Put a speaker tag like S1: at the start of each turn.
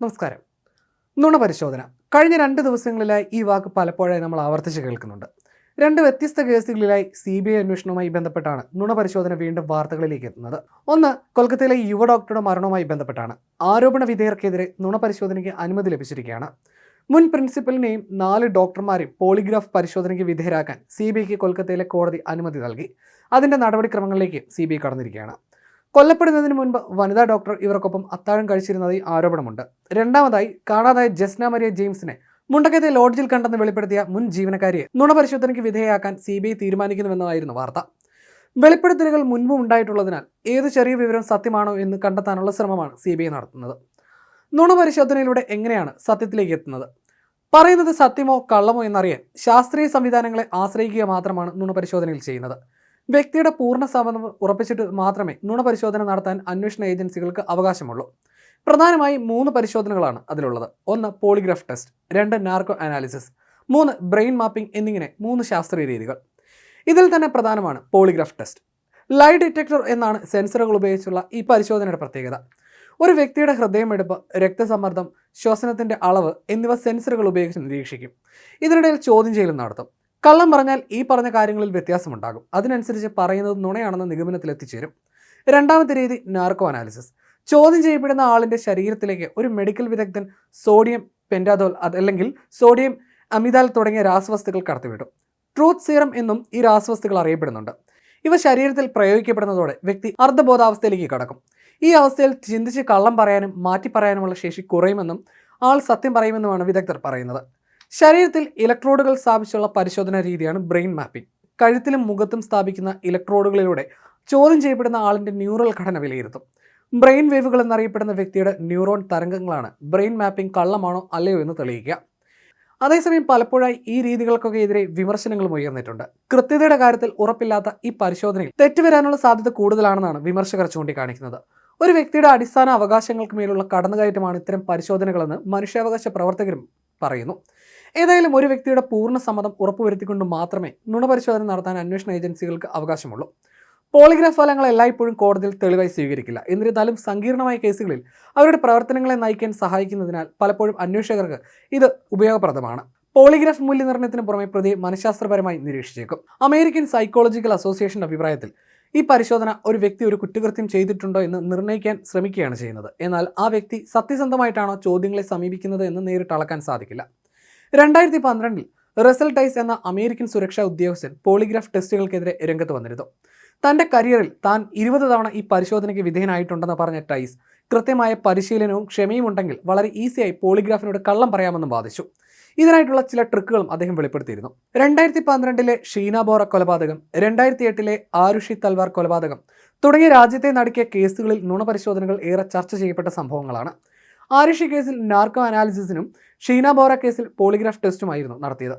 S1: നമസ്കാരം. നുണ പരിശോധന കഴിഞ്ഞ രണ്ട് ദിവസങ്ങളിലായി ഈ വാക്ക് പലപ്പോഴായി നമ്മൾ ആവർത്തിച്ച് കേൾക്കുന്നുണ്ട്. രണ്ട് വ്യത്യസ്ത കേസുകളിലായി സി ബി ഐ അന്വേഷണവുമായി ബന്ധപ്പെട്ടാണ് നുണ പരിശോധന വീണ്ടും വാർത്തകളിലേക്ക് എത്തുന്നത്. ഒന്ന് കൊൽക്കത്തയിലെ യുവ ഡോക്ടറുടെ മരണവുമായി ബന്ധപ്പെട്ടാണ് ആരോപണ വിധേയർക്കെതിരെ നുണ പരിശോധനയ്ക്ക് അനുമതി ലഭിച്ചിരിക്കുകയാണ്. മുൻ പ്രിൻസിപ്പലിനെയും നാല് ഡോക്ടർമാരെയും പോളിഗ്രാഫ് പരിശോധനയ്ക്ക് വിധേയരാക്കാൻ സി ബി ഐക്ക് കൊൽക്കത്തയിലെ കോടതി അനുമതി നൽകി. അതിന്റെ നടപടിക്രമങ്ങളിലേക്ക് സി ബി ഐ കടന്നിരിക്കുകയാണ്. കൊല്ലപ്പെടുന്നതിന് മുൻപ് വനിതാ ഡോക്ടർ ഇവർക്കൊപ്പം അത്താഴം കഴിച്ചിരുന്നതായി ആരോപണമുണ്ട്. രണ്ടാമതായി കാണാതായ ജസ്ന മരിയ ജെയിംസിനെ മുണ്ടക്കത്തെ ലോഡ്ജിൽ കണ്ടെന്ന് വെളിപ്പെടുത്തിയ മുൻ ജീവനക്കാരിയെ നുണപരിശോധനയ്ക്ക് വിധേയയാക്കാൻ സി ബി ഐ തീരുമാനിക്കുന്നുവെന്നായിരുന്നു വാർത്ത. വെളിപ്പെടുത്തലുകൾ മുൻപും ഉണ്ടായിട്ടുള്ളതിനാൽ ഏത് ചെറിയ വിവരം സത്യമാണോ എന്ന് കണ്ടെത്താനുള്ള ശ്രമമാണ് സി ബി ഐ നടത്തുന്നത്. നുണപരിശോധനയിലൂടെ എങ്ങനെയാണ് സത്യത്തിലേക്ക് എത്തുന്നത്? പറയുന്നത് സത്യമോ കള്ളമോ എന്നറിയാൻ ശാസ്ത്രീയ സംവിധാനങ്ങളെ ആശ്രയിക്കുക മാത്രമാണ് നുണപരിശോധനയിൽ ചെയ്യുന്നത്. വ്യക്തിയുടെ പൂർണ സമ്മതം ഉറപ്പിച്ചിട്ട് മാത്രമേ നുണപരിശോധന നടത്താൻ അന്വേഷണ ഏജൻസികൾക്ക് അവകാശമുള്ളൂ. പ്രധാനമായും മൂന്ന് പരിശോധനകളാണ് അതിലുള്ളത്. ഒന്ന് പോളിഗ്രാഫ് ടെസ്റ്റ് രണ്ട് നാർക്കോ അനാലിസിസ് മൂന്ന് ബ്രെയിൻ മാപ്പിംഗ് എന്നിങ്ങനെ മൂന്ന് ശാസ്ത്രീയ രീതികൾ. ഇതിൽ തന്നെ പ്രധാനമാണ് പോളിഗ്രാഫ് ടെസ്റ്റ്. ലൈ ഡിറ്റക്ടർ എന്നാണ് സെൻസറുകൾ ഉപയോഗിച്ചുള്ള ഈ പരിശോധനയുടെ പ്രത്യേകത. ഒരു വ്യക്തിയുടെ ഹൃദയമെടുപ്പ് രക്തസമ്മർദ്ദം ശ്വസനത്തിന്റെ അളവ് എന്നിവ സെൻസറുകൾ ഉപയോഗിച്ച് നിരീക്ഷിക്കും. ഇതിനിടയിൽ ചോദ്യം ചെയ്യലും നടത്തും. കള്ളം പറഞ്ഞാൽ ഈ പറഞ്ഞ കാര്യങ്ങളിൽ വ്യത്യാസമുണ്ടാകും. അതിനനുസരിച്ച് പറയുന്നത് നുണയാണെന്ന നിഗമനത്തിൽ എത്തിച്ചേരും. രണ്ടാമത്തെ രീതി നാർക്കോ അനാലിസിസ് ചോദ്യം ചെയ്യപ്പെടുന്ന ആളിന്റെ ശരീരത്തിലേക്ക് ഒരു മെഡിക്കൽ വിദഗ്ധൻ സോഡിയം പെന്റാദോൾ അതല്ലെങ്കിൽ സോഡിയം അമിതാൽ തുടങ്ങിയ രാസവസ്തുക്കൾ കടത്തിവിടും. ട്രൂത്ത് സീറം എന്നും ഈ രാസവസ്തുക്കൾ അറിയപ്പെടുന്നുണ്ട്. ഇവ ശരീരത്തിൽ പ്രയോഗിക്കപ്പെടുന്നതോടെ വ്യക്തി അർദ്ധബോധാവസ്ഥയിലേക്ക് കടക്കും. ഈ അവസ്ഥയിൽ ചിന്തിച്ച് കള്ളം പറയാനും മാറ്റി പറയാനുമുള്ള ശേഷി കുറയുമെന്നും ആൾ സത്യം പറയുമെന്നുമാണ് വിദഗ്ധർ പറയുന്നത്. ശരീരത്തിൽ ഇലക്ട്രോഡുകൾ സ്ഥാപിച്ചുള്ള പരിശോധനാ രീതിയാണ് ബ്രെയിൻ മാപ്പിംഗ് കഴുത്തിലും മുഖത്തും സ്ഥാപിക്കുന്ന ഇലക്ട്രോഡുകളിലൂടെ ചോദ്യം ചെയ്യപ്പെടുന്ന ആളിന്റെ ന്യൂറൽ ഘടന വിലയിരുത്തും. ബ്രെയിൻ വേവുകൾ എന്നറിയപ്പെടുന്ന വ്യക്തിയുടെ ന്യൂറോൺ തരംഗങ്ങളാണ്. ബ്രെയിൻ മാപ്പിംഗ് കള്ളമാണോ അല്ലയോ എന്ന് തെളിയിക്കുക. അതേസമയം പലപ്പോഴായി ഈ രീതികൾക്കൊക്കെ എതിരെ വിമർശനങ്ങളും ഉയർന്നിട്ടുണ്ട്. കൃത്യതയുടെ കാര്യത്തിൽ ഉറപ്പില്ലാത്ത ഈ പരിശോധനയിൽ തെറ്റുവരാനുള്ള സാധ്യത കൂടുതലാണെന്നാണ് വിമർശകർ ചൂണ്ടിക്കാണിക്കുന്നത്. ഒരു വ്യക്തിയുടെ അടിസ്ഥാന അവകാശങ്ങൾക്ക് മേലുള്ള കടന്നുകയറ്റമാണ് ഇത്തരം പരിശോധനകളെന്ന് മനുഷ്യാവകാശ പ്രവർത്തകരും പറയുന്നു. ഏതായാലും ഒരു വ്യക്തിയുടെ പൂർണ സമ്മതം ഉറപ്പുവരുത്തിക്കൊണ്ട് മാത്രമേ നുണപരിശോധന നടത്താൻ അന്വേഷണ ഏജൻസികൾക്ക് അവകാശമുള്ളൂ. പോളിഗ്രാഫ് ഫലങ്ങൾ എല്ലായ്പ്പോഴും കോടതിയിൽ തെളിവായി സ്വീകരിക്കില്ല. എന്നിരുന്നാലും സങ്കീർണമായ കേസുകളിൽ അവരുടെ പ്രവർത്തനങ്ങളെ നയിക്കാൻ സഹായിക്കുന്നതിനാൽ പലപ്പോഴും അന്വേഷകർക്ക് ഇത് ഉപയോഗപ്രദമാണ്. പോളിഗ്രാഫ് മൂല്യനിർണയത്തിന് പുറമെ പ്രതിയെ മനഃശാസ്ത്രപരമായി നിരീക്ഷിച്ചേക്കും. അമേരിക്കൻ സൈക്കോളജിക്കൽ അസോസിയേഷന്റെ അഭിപ്രായത്തിൽ ഈ പരിശോധന ഒരു വ്യക്തി ഒരു കുറ്റകൃത്യം ചെയ്തിട്ടുണ്ടോ എന്ന് നിർണയിക്കാൻ ശ്രമിക്കുകയാണ് ചെയ്യുന്നത്. എന്നാൽ ആ വ്യക്തി സത്യസന്ധമായിട്ടാണോ ചോദ്യങ്ങളെ സമീപിക്കുന്നത് എന്ന് നേരിട്ട് അളക്കാൻ സാധിക്കില്ല. രണ്ടായിരത്തി പന്ത്രണ്ടിൽ റിസൾട്ടൈസ് എന്ന അമേരിക്കൻ സുരക്ഷാ ഉദ്യോഗസ്ഥൻ പോളിഗ്രാഫ് ടെസ്റ്റുകൾക്കെതിരെ രംഗത്ത് വന്നിരുന്നു. തന്റെ കരിയറിൽ താൻ ഇരുപത് തവണ ഈ പരിശോധനയ്ക്ക് വിധേയനായിട്ടുണ്ടെന്ന് പറഞ്ഞ ടൈസ് കൃത്യമായ പരിശീലനവും ക്ഷമയും ഉണ്ടെങ്കിൽ വളരെ ഈസിയായി പോളിഗ്രാഫിനോട് കള്ളം പറയാമെന്നും വാദിച്ചു. ഇതിനായിട്ടുള്ള ചില ട്രിക്കുകളും അദ്ദേഹം വെളിപ്പെടുത്തിയിരുന്നു. രണ്ടായിരത്തി പന്ത്രണ്ടിലെ ഷീന ബോറ കൊലപാതകം രണ്ടായിരത്തി എട്ടിലെ ആരുഷി തൽവാർ കൊലപാതകം തുടങ്ങിയ രാജ്യത്തെ നടക്കിയ കേസുകളിൽ നുണപരിശോധനകൾ ഏറെ ചർച്ച ചെയ്യപ്പെട്ട സംഭവങ്ങളാണ്. ആരുഷി കേസിൽ നാർക്കോ അനാലിസിസിനും ഷീന ബോറ കേസിൽ പോളിഗ്രാഫ് ടെസ്റ്റുമായിരുന്നു നടത്തിയത്.